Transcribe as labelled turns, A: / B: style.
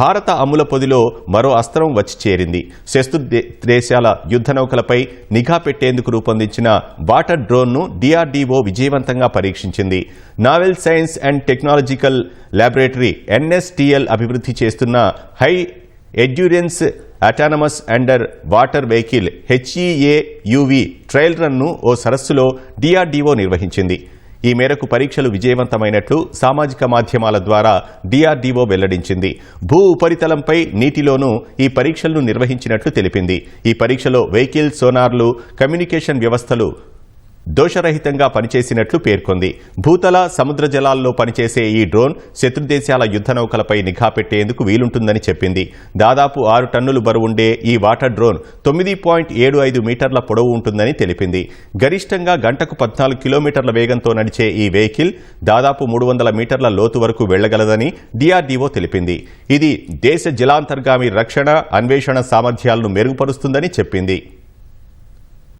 A: భారత అముల పొదిలో మరో అస్త్రం వచ్చి చేరింది. శస్త్రు దే- దేశాల యుద్ధ నౌకలపై నిఘా పెట్టేందుకు రూపొందించిన వాటర్ డ్రోన్ను డిఆర్డీఓ విజయవంతంగా పరీక్షించింది. Naval science and technological laboratory NSTL అభివృద్ధి చేస్తున్న high endurance autonomous under water vehicle హెచ్ఈఏ UV trial రన్ను ఓ సరస్సులో డిఆర్డీఓ నిర్వహించింది. ఈ మేరకు పరీక్షలు విజయవంతమైనట్లు సామాజిక మాధ్యమాల ద్వారా డిఆర్డీఓ వెల్లడించింది. భూ ఉపరితలంపై నీటిలోనూ ఈ పరీక్షలను నిర్వహించినట్లు తెలిపింది. ఈ పరీక్షలో వెహికల్ సోనార్లు కమ్యూనికేషన్ వ్యవస్థలు దోషరహితంగా పనిచేసినట్లు పేర్కొంది. భూతల సముద్ర జలాల్లో పనిచేసే ఈ డ్రోన్ శత్రుదేశాల యుద్ధ నౌకలపై నిఘా పెట్టేందుకు వీలుంటుందని చెప్పింది. దాదాపు ఆరు టన్నులు బరువుండే ఈ వాటర్ డ్రోన్ తొమ్మిది పాయింట్ ఏడు ఐదు మీటర్ల పొడవు ఉంటుందని తెలిపింది. గరిష్టంగా గంటకు పద్నాలుగు కిలోమీటర్ల వేగంతో నడిచే ఈ వెహికల్ దాదాపు మూడు వందల మీటర్ల లోతు వరకు వెళ్ళగలదని డిఆర్డీఓ తెలిపింది. ఇది దేశ జలాంతర్గామి రక్షణ అన్వేషణ సామర్థ్యాలను మెరుగుపరుస్తుందని చెప్పింది.